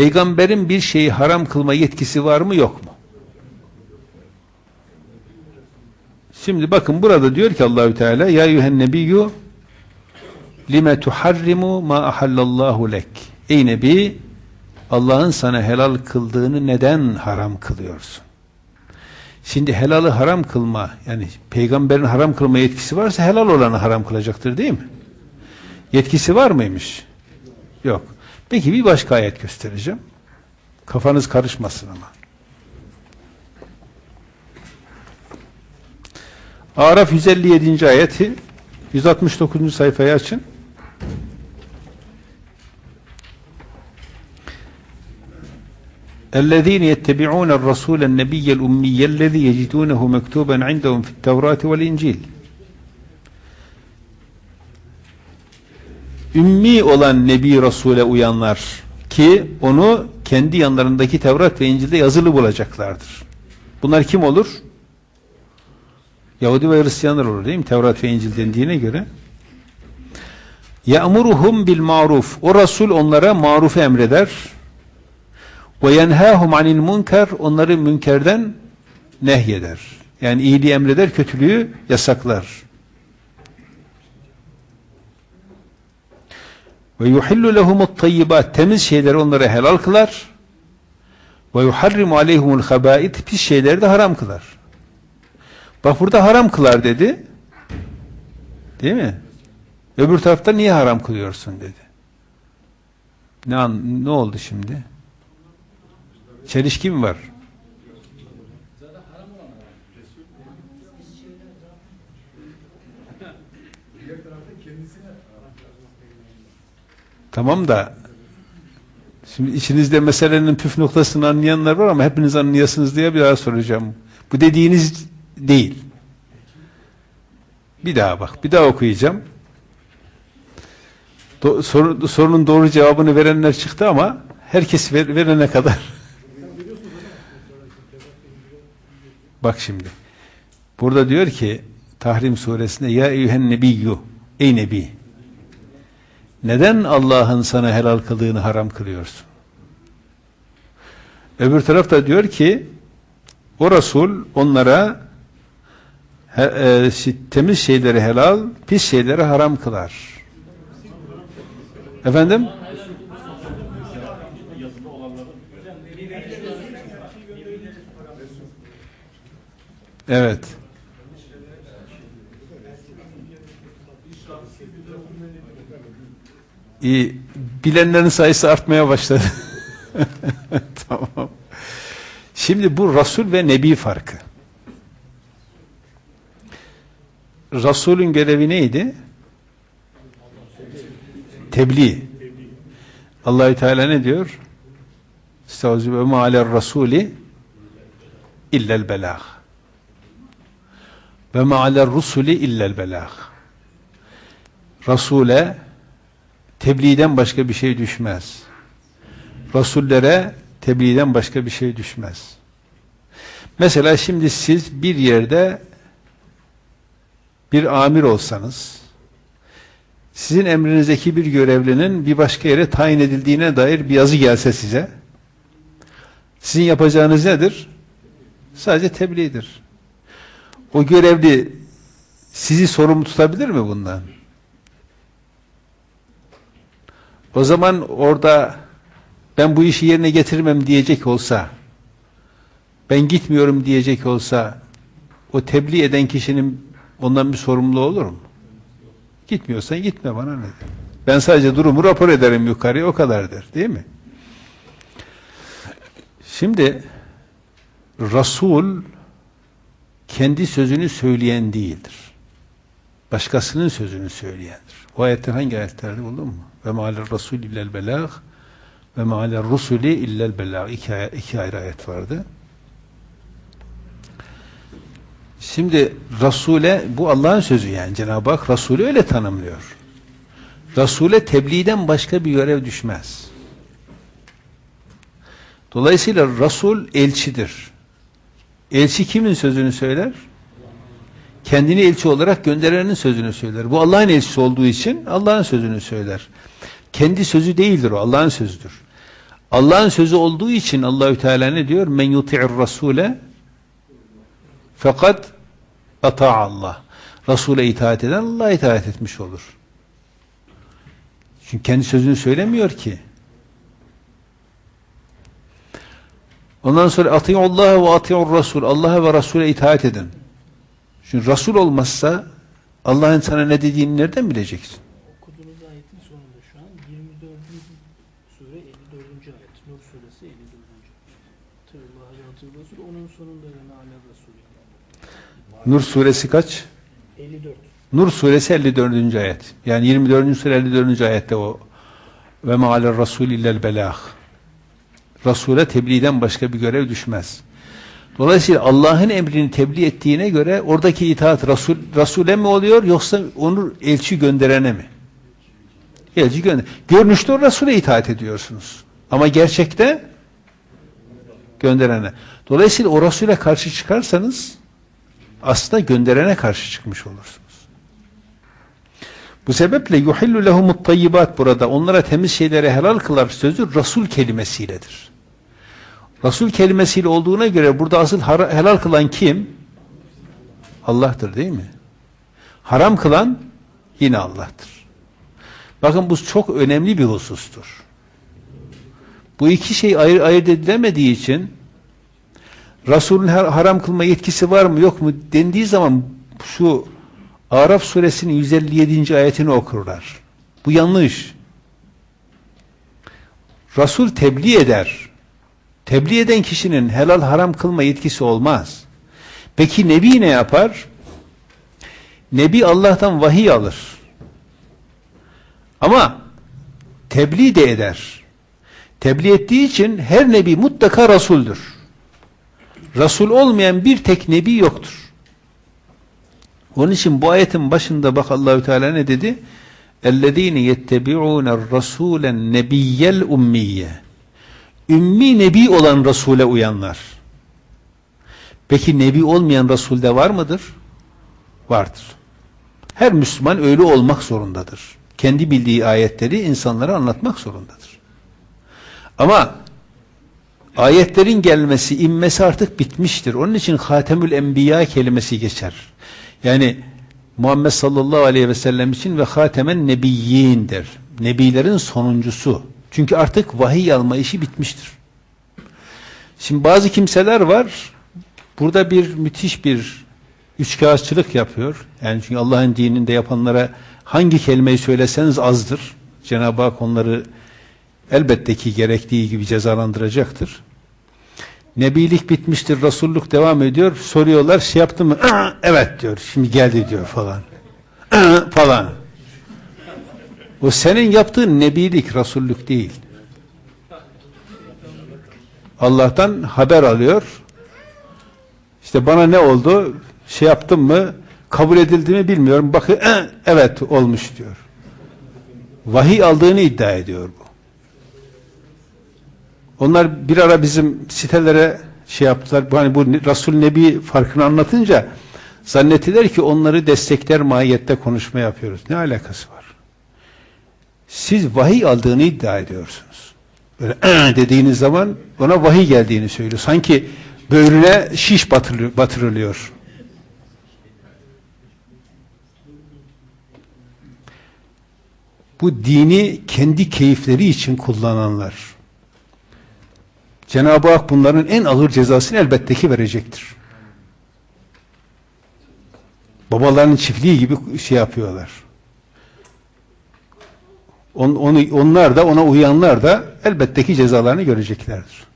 Peygamberin bir şeyi haram kılma yetkisi var mı yok mu? Şimdi bakın burada diyor ki Allahü Teala ya eyyühen nebiyyü lime tuharrimu ma ahallallahu lek. Ey nebi Allah'ın sana helal kıldığını neden haram kılıyorsun? Şimdi helalı haram kılma yani peygamberin haram kılma yetkisi varsa helal olanı haram kılacaktır değil mi? Yetkisi var mıymış? Yok. Peki bir başka ayet göstereceğim. Kafanız karışmasın ama. Araf 157. ayeti 169. sayfayı açın. الذين يتبعون الرسول النبي الأمي الذي يجدونه مكتوبا عندهم في التوراة والإنجيل Ümmi olan Nebi Resul'e uyanlar ki onu kendi yanlarındaki Tevrat ve İncil'de yazılı bulacaklardır. Bunlar kim olur? Yahudi ve Hristiyanlar olur değil mi? Tevrat ve İncil dendiğine göre. Ya'muruhum bil maruf. O Resul onlara marufu emreder. Ve yenhâhum anil münker. Onları münkerden nehyeder. Yani iyiliği emreder, kötülüğü yasaklar. Ve yuhillu lehumut tayyibat. Temiz şeyleri onlara helal kılar. Ve yuharrimu aleyhumul habait. Pis şeyleri de haram kılar. Bak burada haram kılar dedi. Değil mi? Öbür tarafta niye haram kılıyorsun dedi. Ne, an, ne oldu şimdi? Çelişki mi var? Tamam da şimdi içinizde meselenin püf noktasını anlayanlar var ama hepiniz anlayasınız diye bir daha soracağım. Bu dediğiniz değil. Bir daha bak. Bir daha okuyacağım. Do soru, sorunun doğru cevabını verenler çıktı ama herkes ver, verene kadar. bak şimdi. Burada diyor ki Tahrim suresinde ya eyyühen nebiyyü ey nebi neden Allah'ın sana helal kıldığını haram kılıyorsun? Öbür tarafta diyor ki o Resul onlara he, e, temiz şeyleri helal, pis şeyleri haram kılar. Efendim? Evet. İyi. Bilenlerin sayısı artmaya başladı. tamam. Şimdi bu Resul ve Nebi farkı. Resulün görevi neydi? Tebliğ. Allahü Teala ne diyor? Estağfirullah ve ma'aler rasuli illel belag. Ve ma'aler rusuli illel belag. Rasule tebliğden başka bir şey düşmez. Rasullere tebliğden başka bir şey düşmez. Mesela şimdi siz bir yerde bir amir olsanız sizin emrinizdeki bir görevlinin bir başka yere tayin edildiğine dair bir yazı gelse size sizin yapacağınız nedir? Sadece tebliğdir. O görevli sizi sorumlu tutabilir mi bundan? O zaman orada ben bu işi yerine getirmem diyecek olsa ben gitmiyorum diyecek olsa o tebliğ eden kişinin ondan bir sorumlu olur mu? Gitmiyorsan gitme bana ne. Ben sadece durumu rapor ederim yukarıya o kadardır değil mi? Şimdi Resul kendi sözünü söyleyen değildir. Başkasının sözünü söyleyendir. O ayetler hangi ayetlerde buldun mu? Ve ma'aler rasul illel belag ve ma'aler rusuli illel belag. İki, ayrı ayet vardı. Şimdi Resul'e bu Allah'ın sözü yani Cenab-ı Hak Resul'ü öyle tanımlıyor. Resul'e tebliğden başka bir görev düşmez. Dolayısıyla Resul elçidir. Elçi kimin sözünü söyler? Kendini elçi olarak gönderenin sözünü söyler. Bu Allah'ın elçisi olduğu için Allah'ın sözünü söyler. Kendi sözü değildir o, Allah'ın sözüdür. Allah'ın sözü olduğu için Allahü Teala ne diyor? Men yuti'ir rasule fakat ata Allah. Resul'e itaat eden Allah'a itaat etmiş olur. Çünkü kendi sözünü söylemiyor ki. Ondan sonra Allah ve ati'ur Rasul. Allah'a ve Resul'e itaat edin. Çünkü Resul olmazsa Allah'ın sana ne dediğini nereden bileceksin? Okuduğunuz ayetin sonunda şu an 24. sure 54. ayet. Nur suresi 54. Tevallâhu ve atî'ur Resul. Onun sonunda ve me'ale Resulü. Nur suresi kaç? 54. Nur suresi 54. ayet. Yani 24. sure 54. ayette o ve ma'aler rasul illel belah. Rasule tebliğden başka bir görev düşmez. Dolayısıyla Allah'ın emrini tebliğ ettiğine göre oradaki itaat Rasul, Rasule mi oluyor yoksa onu elçi gönderene mi? Elçi gönder. Görünüşte o Rasule itaat ediyorsunuz. Ama gerçekte gönderene. Dolayısıyla o Rasule karşı çıkarsanız aslında gönderene karşı çıkmış olursunuz. Bu sebeple yuhillu lehumut tayyibat burada onlara temiz şeyleri helal kılar sözü Resul kelimesiyledir. Resul kelimesiyle olduğuna göre burada asıl helal kılan kim? Allah'tır değil mi? Haram kılan yine Allah'tır. Bakın bu çok önemli bir husustur. Bu iki şey ayır, ayırt edilemediği için Resul'ün haram kılma yetkisi var mı yok mu dendiği zaman şu Araf suresinin 157. ayetini okurlar. Bu yanlış. Resul tebliğ eder. Tebliğ eden kişinin helal haram kılma yetkisi olmaz. Peki Nebi ne yapar? Nebi Allah'tan vahiy alır. Ama tebliğ de eder. Tebliğ ettiği için her Nebi mutlaka Resul'dür. Resul olmayan bir tek Nebi yoktur. Onun için bu ayetin başında bak Allahü Teala ne dedi? اَلَّذ۪ينَ يَتَّبِعُونَ الرَّسُولَ النَّبِيَّ الْاُمِّيَّ Ümmi Nebi olan Resul'e uyanlar. Peki Nebi olmayan Resul'de var mıdır? Vardır. Her Müslüman öyle olmak zorundadır. Kendi bildiği ayetleri insanlara anlatmak zorundadır. Ama ayetlerin gelmesi, inmesi artık bitmiştir. Onun için Hatemül Enbiya kelimesi geçer. Yani Muhammed sallallahu aleyhi ve sellem için ve hatemen nebiyyindir. Nebilerin sonuncusu. Çünkü artık vahiy alma işi bitmiştir. Şimdi bazı kimseler var, burada bir müthiş bir üçkağıtçılık yapıyor. Yani çünkü Allah'ın dininde yapanlara hangi kelimeyi söyleseniz azdır. Cenab-ı Hak onları elbette ki gerektiği gibi cezalandıracaktır. Nebilik bitmiştir, Resulluk devam ediyor. Soruyorlar, şey yaptı mı? evet diyor, şimdi geldi diyor falan. falan. O senin yaptığın nebilik, Resullük değil. Allah'tan haber alıyor. İşte bana ne oldu? Şey yaptım mı? Kabul edildi mi bilmiyorum. Bakın evet olmuş diyor. Vahiy aldığını iddia ediyor bu. Onlar bir ara bizim sitelere şey yaptılar. Hani bu Resul Nebi farkını anlatınca zannettiler ki onları destekler mahiyette konuşma yapıyoruz. Ne alakası var? Siz vahiy aldığını iddia ediyorsunuz. Böyle dediğiniz zaman ona vahiy geldiğini söylüyor. Sanki böğrüne şiş batırılıyor. Bu dini kendi keyifleri için kullananlar. Cenab-ı Hak bunların en ağır cezasını elbette ki verecektir. Babaların çiftliği gibi şey yapıyorlar. On, onu, onlar da ona uyanlar da elbette ki cezalarını göreceklerdir.